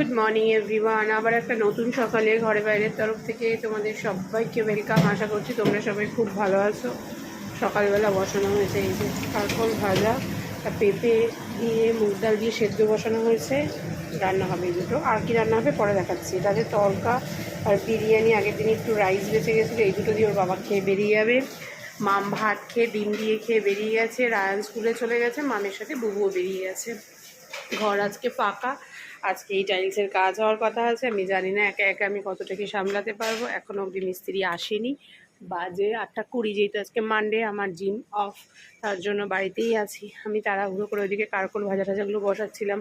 Good morning everyone আবার একটা নতুন সকালে ঘরে বাইরের তরফ থেকে তোমাদের সবাইকে ওয়েলকাম আশা করছি তোমরা সবাই খুব ভালো আছো। সকালবেলা বসানো হয়েছে, এই যে কারকল ভাজা পেঁপে দিয়ে মুগ ডাল দিয়ে সেদ্ধ বসানো হয়েছে। রান্না হবে দুটো। আর কি রান্না হবে পরে দেখাচ্ছি। এটাতে তড়কা আর বিরিয়ানি, আগের দিন একটু রাইস বেঁচে গেছিল, এই দুটো দিয়ে ওর বাবা খেয়ে বেরিয়ে যাবে। মাম ভাত খেয়ে, ডিম দিয়ে খেয়ে বেরিয়ে গেছে। রায়ান স্কুলে চলে গেছে। মামের সাথে বুবুও বেরিয়ে গেছে। ঘর আজকে ফাঁকা আজকে এই টাইলসের কাজ হওয়ার কথা আছে, আমি জানি না, একা একা আমি কতটা কি সামলাতে পারব। এখনও অবধি মিস্ত্রি আসেনি। বাজে আটটা কুড়ি, যেহেতু আজকে মানডে আমার জিম অফ তার জন্য বাড়িতেই আছি। আমি তাড়াহুড়ো করে ওইদিকে কারকল ভাজা টাজাগুলো বসাচ্ছিলাম।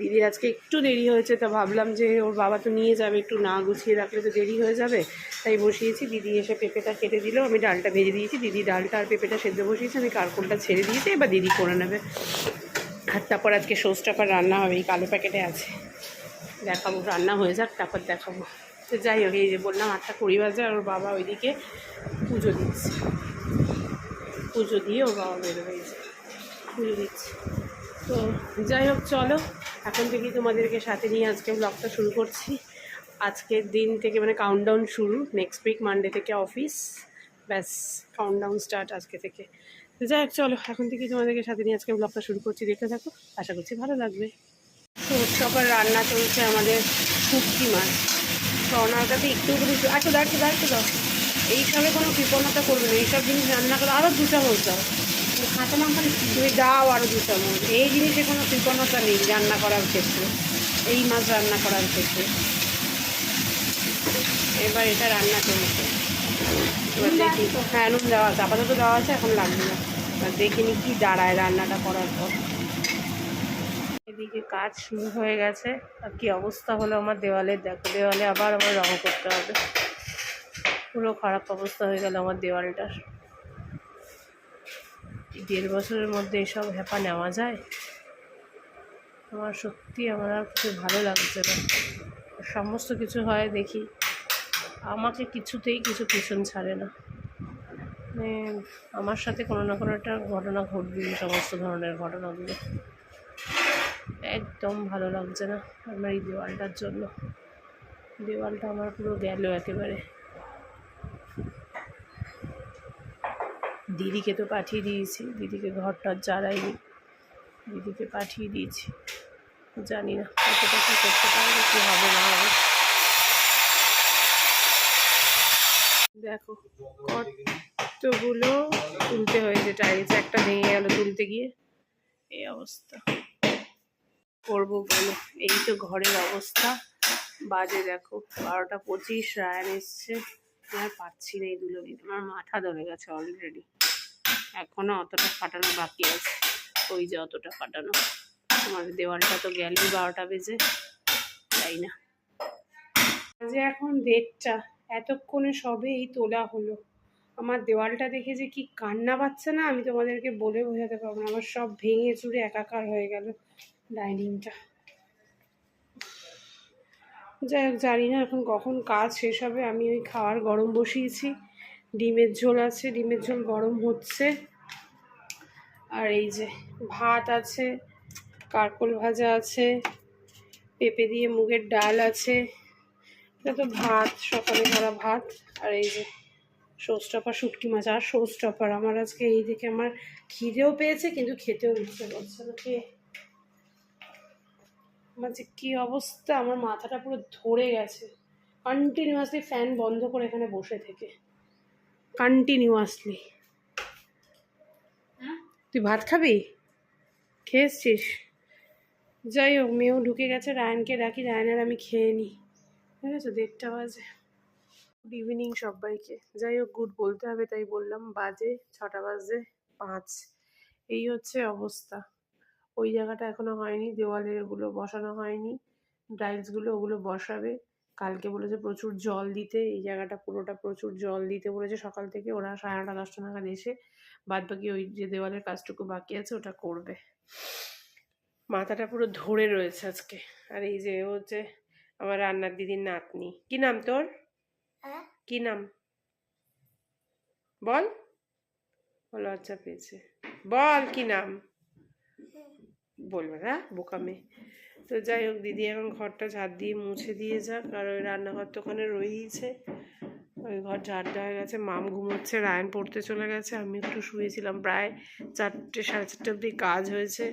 দিদির আজকে একটু দেরি হয়েছে, তো ভাবলাম যে ওর বাবা তো নিয়ে যাবে, একটু না গুছিয়ে রাখলে তো দেরি হয়ে যাবে। তাই বসিয়েছি, দিদি এসে পেঁপেটা কেটে দিল, আমি ডালটা ভেজে দিয়েছি। দিদি ডালটা আর পেঁপেটা সেদ্ধ বসিয়েছি, আমি কারকলটা ছেড়ে দিয়েছি, এবার দিদি করে নেবে। আর তারপর আজকে সোসটাপার রান্না হবে, এই কালো প্যাকেটে আছে। দেখাবো, রান্না হয়ে যাক, তারপর দেখাবো। তো যাই হোক, এই যে বললাম, আটটা কুড়ি বাজে, আর ওর বাবা ওইদিকে পুজো দিচ্ছে। পুজো দিয়ে ওর বাবা যে পুজো দিচ্ছে। তো যাই হোক, চলো, এখন থেকেই তোমাদেরকে সাথে নিয়ে আজকে ব্লগটা শুরু করছি। আজকের দিন থেকে মানে কাউন্টডাউন শুরু নেক্সট উইক মানডে থেকে অফিস ব্যাস কাউন্টডাউন স্টার্ট আজকে থেকে। যাই চলো, এখন থেকেই তোমাদেরকে সাথে নিয়ে আজকে ব্লগটা শুরু করছি। দেখতে থাকো, আশা করছি ভালো লাগবে। তো সকাল রান্না চলছে আমাদের শুটকি মাছ। তো ওনার কাছে একটু করে আচ্ছা দাঁড়িয়ে দাঁড়িয়ে দাও এইসবে কোনো কৃপণতা করবে না। এইসব জিনিস রান্না করে আরও দু চামচ দাও। কাঁচা লঙ্কা তুমি দাও আরও দু চামচ। এই জিনিসে কোনো কৃপণতা নেই রান্না করার ক্ষেত্রে। এই মাছ রান্না করার ক্ষেত্রে। এবার এটা রান্না চলছে। হ্যাঁ নুন দেওয়া আছে। আপাতত দেওয়া আছে, এখন লাগবে না। এবার দেখিনি কি দাঁড়ায় রান্নাটা করার পর। এদিকে কাজ শুরু হয়ে গেছে। আর কি অবস্থা হলো আমার দেওয়ালের দেখো, দেওয়ালে আবার আমার রং করতে হবে। পুরো খারাপ অবস্থা হয়ে গেল আমার দেওয়ালটার। দেড় বছরের মধ্যে এসব হ্যাপা নেওয়া যায়? আমার সত্যি আমার আর কিছু ভালো লাগছে না। সমস্ত কিছু হয় দেখি। আমাকে কিছুতেই কিছু পিছন ছাড়ে না। মানে আমার সাথে কোনো না কোনো একটা ঘটনা ঘটবে সমস্ত ধরনের ঘটনাগুলো। একদম ভালো লাগছে না আমার এই দেওয়ালটার জন্য। দেওয়ালটা আমার পুরো গেল একেবারে। দিদিকে তো পাঠিয়ে দিয়েছি, দিদিকে ঘরটা জ্বালাইনি। দিদিকে পাঠিয়ে দিয়েছি। জানি না কতটা কী করতে পারবে, কী হবে না হবে। দেখো কতগুলো তুলতে হয়েছে টাইলস একটা ভেঙে গেল তুলতে গিয়ে। এই অবস্থা। করব বলো, এই তো ঘরের অবস্থা। বাজে দেখো, বারোটা পঁচিশ, রায়ান এসছে। আর পাচ্ছি না এই দুলো দিন, আমার মাথা ধরে গেছে অলরেডি এখনও অতটা ফাটানো বাকি আছে, ওই যে অতটা ফাটানো। আমার দেওয়ালটা তো গেলই বারোটা বেজে, তাই না? যে এখন দেড়টা, এতক্ষণে সবে এই তোলা হলো। আমার দেওয়ালটা দেখে যে কি কান্না পাচ্ছে না, আমি তোমাদেরকে বলে বোঝাতে পারব না। আমার সব ভেঙে চুরে একাকার হয়ে গেল ডাইনিংটা। যাই হোক, জানি না এখন কখন কাজ শেষ হবে। আমি ওই খাওয়ার গরম বসিয়েছি। ডিমের ঝোল আছে, ডিমের ঝোল গরম হচ্ছে। আর এই যে ভাত আছে, কারকল ভাজা আছে, পেঁপে দিয়ে মুগের ডাল আছে। এটা তো ভাত, সকালে করা ভাত। আর এই যে সোস্টপার শুটকি মাছ আর সোস্টপার আমার আজকে এই দিকে আমার খিদেও পেয়েছে কিন্তু খেতেও ইচ্ছে করছে না। খেয়ে আমার যে কী অবস্থা আমার মাথাটা পুরো ধরে গেছে। কন্টিনিউয়াসলি ফ্যান বন্ধ করে এখানে বসে থেকে। কন্টিনিউয়াসলি তুই ভাত খাবি? খেয়ে এসছিস? যাই হোক মেয়েও ঢুকে গেছে। রায়নকে ডাকি রায়নের আমি খেয়ে নিই ঠিক আছে দেড়টা বাজে। গুড ইভিনিং সবাইকে। যাই হোক গুড বলতে হবে, তাই বললাম বাজে ছটা বাজে পাঁচ। এই হচ্ছে অবস্থা। ওই জায়গাটা এখনও হয়নি, দেওয়ালের ওগুলো বসানো হয়নি টাইলসগুলো ওগুলো বসাবে। কালকে বলেছে প্রচুর জল দিতে, এই জায়গাটা পুরোটা প্রচুর জল দিতে বলেছে। সকাল থেকে ওরা সাড়ে নটা দশটা নাগাদ এসে বাদ বাকি ওই যে দেওয়ালের কাজটুকু বাকি আছে, ওটা করবে। মাথাটা পুরো ধরে রয়েছে আজকে। আর এই যে হচ্ছে আমার রান্নার দিদির নাতনি। কি নাম তোর? কি নাম? বল। বলো আচ্ছা পেয়েছে। বল কি নাম? বলবে না বোকামে তো যাই হোক, দিদি এখন ঘরটা ঝাড় দিয়ে মুছে দিয়ে যাক। আর ওই রান্নাঘর তো ওখানে রয়েইছে। ওই ঘর ঝাড় দেওয়া হয়ে গেছে। মাম ঘুমোচ্ছে, রায়ন পড়তে চলে গেছে। আমি একটু শুয়েছিলাম। প্রায় চারটে, সাড়ে চারটে অবধি কাজ হয়েছে।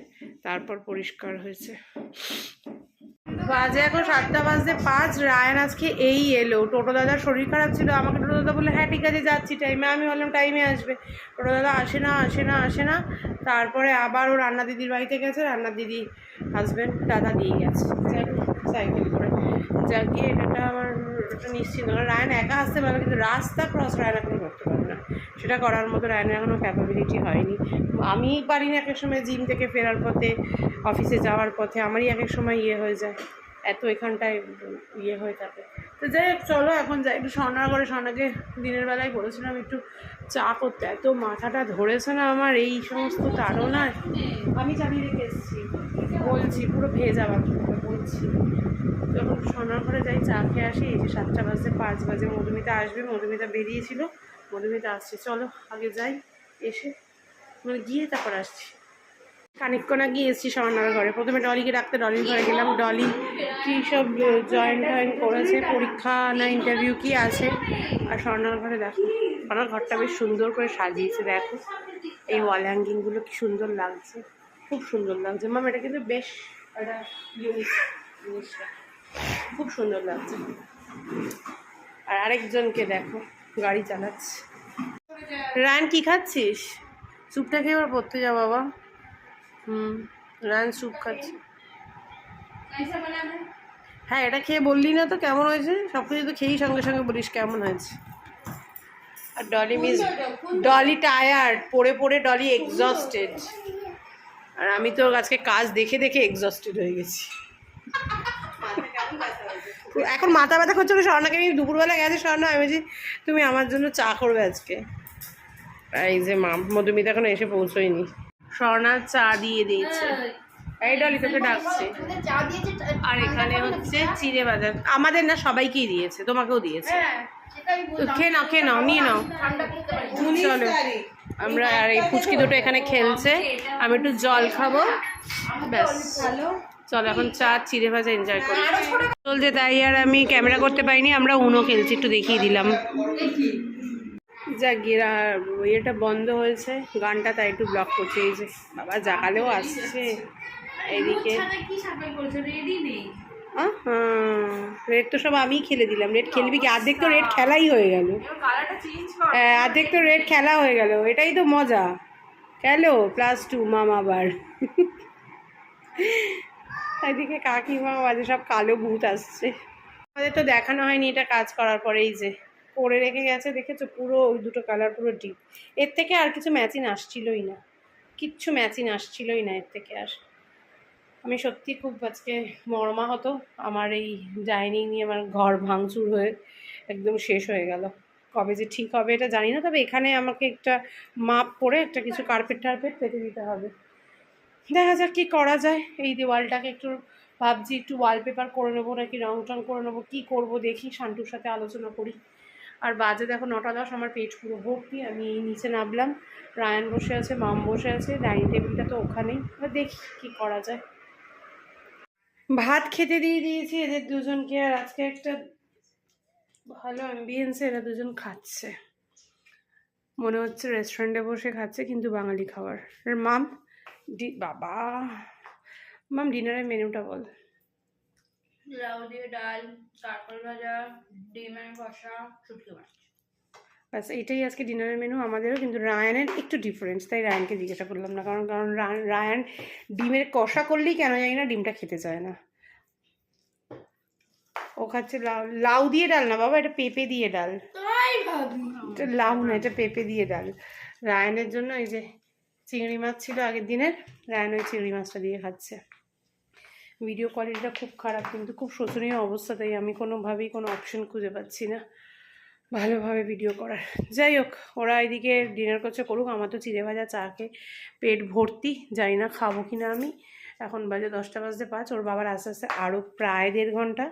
তারপর পরিষ্কার হয়েছে। বাজে এখন সাতটা বাজতে পাঁচ। রায়ন আজকে এই এলো। টোটো দাদার শরীর খারাপ ছিল। আমাকে টোটো দাদা বললে হ্যাঁ ঠিক আছে, যাচ্ছি টাইমে আমি বললাম টাইমে আসবে। টোটো দাদা আসে না আসে না আসে না। তারপরে আবার ও রান্না দিদির বাড়িতে গেছে। রান্না দিদি হাজব্যান্ড দাদা দিয়ে গেছে। সাইকেল করে। যা গিয়ে এটা আমার একটা নিশ্চিন্ত। রায়ন একা আসতে পারবে কিন্তু রাস্তা ক্রস রায়ন এখনও করতে পারবে। না সেটা করার মতো রায়নের এখনও ক্যাপাবিলিটি হয়নি। আমি পারি না এক এক সময় জিম থেকে ফেরার পথে অফিসে যাওয়ার পথে, আমারই এক এক সময় ইয়ে হয়ে যায়। এত এখানটায় ইয়ে হয়ে থাকে। তো যাই হোক, চলো এখন যাই। একটু স্বর্ণার করে স্বর্ণাকে দিনের বেলায় বলেছিলাম একটু চা করতে। এত মাথাটা ধরেছে না আমার এই সমস্ত তাড়নায়। আমি চালিয়ে রেখে এসেছি। বলছি, পুরো ভেজা বাকি বলছি। যখন সোনার ঘরে যাই, চা খেয়ে আসি, এই যে সাতটা বাজে, পাঁচ বাজে, মধুমিতা আসবে, মধুমিতা বেরিয়েছিল। মধুমিতা আসছে। চলো, আগে যাই, এসে। মানে গিয়ে তারপর আসছি। খানিকক্ষণ গিয়ে এসেছি সোনার ঘরে। প্রথমে ডলিকে ডাকতে, ডলির ঘরে গেলাম। ডলি কী সব জয়েন টয়েন করেছে, পরীক্ষা না ইন্টারভিউ কি আছে? আর স্বর্ণার ঘরে দেখো স্বর্ণার ঘরটা বেশ সুন্দর করে সাজিয়েছে, দেখো। এই ওয়াল হ্যাঙ্গিংগুলো কি সুন্দর লাগছে। খুব সুন্দর লাগছে। মাম এটা কিন্তু বেশ খুব সুন্দর লাগছে। আর আরেকজনকে দেখো। গাড়ি চালাচ্ছে। রান কি খাচ্ছিস? স্যুপটা খেয়ে এবার পড়তে যা বাবা। হুম রান স্যুপ খাচ্ছে। হ্যাঁ এটা খেয়ে বললি না তো কেমন হয়েছে? সব কিছু তো খেয়েই সঙ্গে সঙ্গে বলিস কেমন হয়েছে। আর ডলি মিস ডলি টায়ার্ড পড়ে পড়ে ডলি এক্সস্টেড আর আমি তো আজকে কাজ দেখে দেখে এক্সস্টেড হয়ে গেছি। এখন মাথা ব্যথা করছে স্বর্ণাকে আমি দুপুরবেলা গেছে স্বর্ণা, আমি বলছি, তুমি আমার জন্য চা করবে আজকে। এই যে মা, মধুমিতা এখন এসে পৌঁছোয়নি। স্বর্ণা চা দিয়ে দিয়েছে। এই ডলি, তোকে ডাকছে। আর এখানে হচ্ছে চিড়ে বাজার আমাদের না সবাইকেই দিয়েছে, তোমাকেও দিয়েছে। খেয়ে নাও খেয়ে নাও, নিয়ে নাও। চলো। আমরা আর এই ফুচকি দুটো এখানে খেলছে। আমি একটু জল খাব। ব্যাস। চলো এখন চা চিড়ে ভাজা এনজয় করি। চলছে তাই আর আমি ক্যামেরা করতে পারিনি আমরা উনো খেলছি একটু দেখিয়ে দিলাম। যাক গিয়ে ইয়েটা বন্ধ হয়েছে গানটা তাই একটু ব্লক করছে এই যে বাবা জাগালেও আসছে এদিকে। রেড তো সব আমিই খেলে দিলাম রেড খেলবি কি? অর্ধেক তো রেড খেলাই হয়ে গেল। হ্যাঁ অর্ধেক তো রেড খেলা হয়ে গেল এটাই তো মজা। খেলো প্লাস টু মাম আবার। এদিকে কাকিমা বাজে সব কালো ভূত আসছে। আমাদের তো দেখানো হয়নি এটা কাজ করার পরে এই যে। পরে রেখে গেছে, দেখেছ? পুরো ওই দুটো কালার পুরো ডিপ এর থেকে আর কিছু ম্যাচিং আসছিলই না। কিচ্ছু ম্যাচিং আসছিলই না এর থেকে আর। আমি সত্যি খুব আজকে মর্মা হতো আমার এই ডাইনিং নিয়ে আমার ঘর ভাঙচুর হয়ে একদম শেষ হয়ে গেল। কবে যে ঠিক হবে এটা জানি না, তবে এখানে আমাকে একটা মাপ পরে একটা কিছু কার্পেট টার্পেট পেতে দিতে হবে। দেখা যাক কী করা যায়। এই দেওয়ালটাকে একটু ভাবছি, একটু ওয়ালপেপার করে নেব নাকি রং টং করে নেব, কী করব দেখি শান্তুর সাথে আলোচনা করি। আর বাজে দেখো নটা দশ, আমার পেট পুরো ভর্তি, আমি এই নিচে নামলাম। রায়ান বসে আছে, মাম বসে আছে, ডাইনিং টেবিলটা তো ওখানেই। এবার দেখি কী করা যায়। ভাত খেতে দিয়ে দিয়েছি এদের দুজনকে, আর আজকে একটা ভালো অ্যাম্বিয়েন্সে এরা দুজন খাচ্ছে। মনে হচ্ছে রেস্টুরেন্টে বসে খাচ্ছে, কিন্তু বাঙালি খাবার। মাম? বাবা। মাম ডিনারের মেনুটা বল। লাউ দিয়ে ডাল ভাজা ডিমের কষা শুটকি মাছ। ব্যাস এইটাই আজকে ডিনারের মেনু আমাদেরও কিন্তু রায়ানের একটু ডিফারেন্স তাই রায়ানকে জিজ্ঞাসা করলাম না। কারণ কারণ রায়ান ডিমের কষা করলেই কেন জানি না ডিমটা খেতে চায় না। ও খাচ্ছে লাউ লাউ দিয়ে ডাল না বাবা এটা পেঁপে দিয়ে ডাল। এটা লাউ না এটা পেঁপে দিয়ে ডাল। রায়ানের জন্য এই যে চিংড়ি মাছ ছিল আগের দিনের, রায়ান ওই চিংড়ি মাছটা দিয়ে খাচ্ছে। ভিডিও কোয়ালিটিটা খুব খারাপ, কিন্তু খুব শোচনীয় অবস্থা, তাই আমি কোনোভাবেই কোনো অপশন খুঁজে পাচ্ছি না ভালোভাবে ভিডিও করার। যাই হোক, ওরা এদিকে ডিনার করছে, করুক, আমার তো চিড়ে ভাজা চা খেয়ে পেট ভর্তি, জানি না খাব কি না আমি। এখন বাজে দশটা বাজতে পাঁচ, ওর বাবার আস্তে আস্তে আরও প্রায় দেড় ঘণ্টা।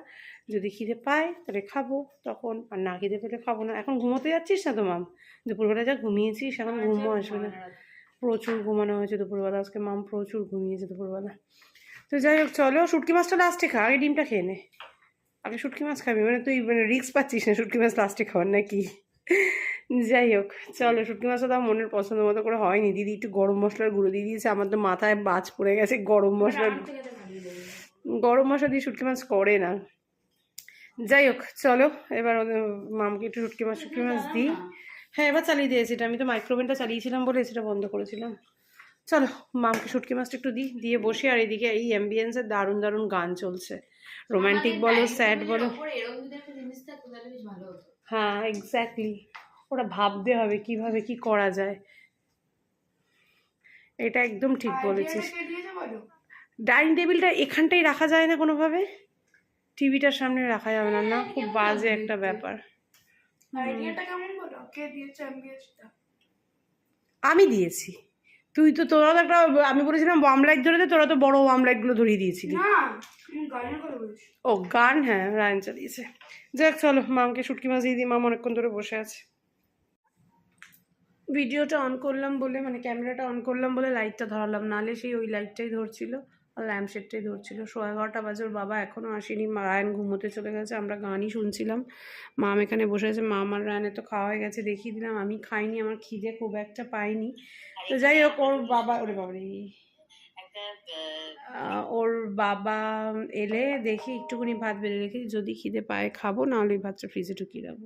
যদি খিদে পায়, তাহলে খাব, তখন আর না খিদে পেলে খাব না। এখন ঘুমোতে যাচ্ছিস না তো, মাম? দুপুরবেলা যা ঘুমিয়েছিস, এখন ঘুমও আসবে না। প্রচুর ঘুমানো হয়েছে দুপুরবেলা। আজকে মাম প্রচুর ঘুমিয়েছে দুপুরবেলা। তো যাই হোক চলো শুটকি মাছটা লাস্টে খা আগে ডিমটা খেয়ে নে। আগে শুটকি মাছ খাবি মানে তুই মানে রিক্স পাচ্ছিস না শুটকি মাছ লাস্টে খাওয়ার নাকি? যাই হোক চলো শুটকি মাছটা তাও মনের পছন্দ মতো করে হয়নি। দিদি একটু গরম মশলার গুঁড়ো দিয়ে দিয়েছে আমার তো মাথায় বাজ পড়ে গেছে গরম মশলার ভালোই লেগেছে। গরম মশলা দিয়ে শুটকি মাছ করে না। যাই হোক চলো এবার ওদের মামকে একটু শুটকি মাছ শুটকি মাছ দিই। হ্যাঁ এবার চালিয়ে দিয়েছি এটা আমি তো মাইক্রোওভেনটা চালিয়েছিলাম বলে সেটা বন্ধ করেছিলাম। চলো মামকে শুটকি মাছটা একটু দিই। দিয়ে বসে আর এদিকে এই অ্যাম্বিয়েন্সের দারুণ দারুণ গান চলছে। রোম্যান্টিক বলো স্যাড বলো। হ্যাঁ এক্স্যাক্টলি ওরা ভাবতে হবে কীভাবে কি করা যায়। এটা একদম ঠিক বলেছিস। ডাইনিং টেবিলটা এখানটাই রাখা যায় না কোনোভাবে? টিভিটার সামনে রাখা যাবে না না? খুব বাজে একটা ব্যাপার। আইডিয়াটা কেমন বলো কে দিয়েছে অ্যাম্বিয়েন্সটা আমি দিয়েছি। তুই তো তোরা তো একটা আমি বলেছিলাম ওয়াম লাইট ধরে দে তোরা তো বড় ওয়াম লাইটগুলো ধরিয়ে দিয়েছিলি। আমি ও গান? হ্যাঁ রায়ন চালিয়েছে যাক চলো মামকে শুটকি মাছ দিয়ে দিই মাম অনেকক্ষণ ধরে বসে আছে। ভিডিওটা অন করলাম বলে মানে ক্যামেরাটা অন করলাম বলে লাইটটা ধরালাম। নাহলে সেই ওই লাইটটাই ধরছিল। ল্যাম্পশেডটাই ধরছিল। সোয়া এগারোটা বাজে ওর বাবা এখনও আসেনি। রায়ন ঘুমোতে চলে গেছে আমরা গানই শুনছিলাম। মাম এখানে বসে আছে মা আমার রায়নের তো খাওয়া হয়ে গেছে দেখিয়ে দিলাম। আমি খাইনি আমার খিদে খুব একটা পাইনি। তো যাই হোক ওর বাবা ওরে আহ, ওর বাবা এলে দেখি একটুখানি ভাত বেড়ে রেখে যদি খিদে পায় খাব নাহলে ওই ভাতটা ফ্রিজে ঢুকিয়ে রাখব।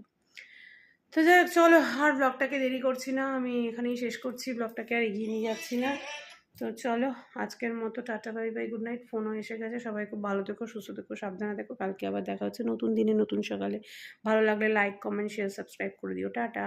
তো যাই হোক চলো আর ব্লগটাকে দেরি করছি না আমি এখানেই শেষ করছি ব্লগটাকে আর এগিয়ে নিয়ে যাচ্ছি না। তো চলো, আজকের মতো tata, bye bye good night ফোনও এসে গেছে, সবাই খুব ভালো থেকো, সুস্থ থেকো, সাবধানে থেকো, কালকে আবার দেখা হচ্ছে নতুন দিনে, নতুন সকালে। ভালো লাগলে লাইক কমেন্ট শেয়ার সাবস্ক্রাইব করে দিও। টাটা।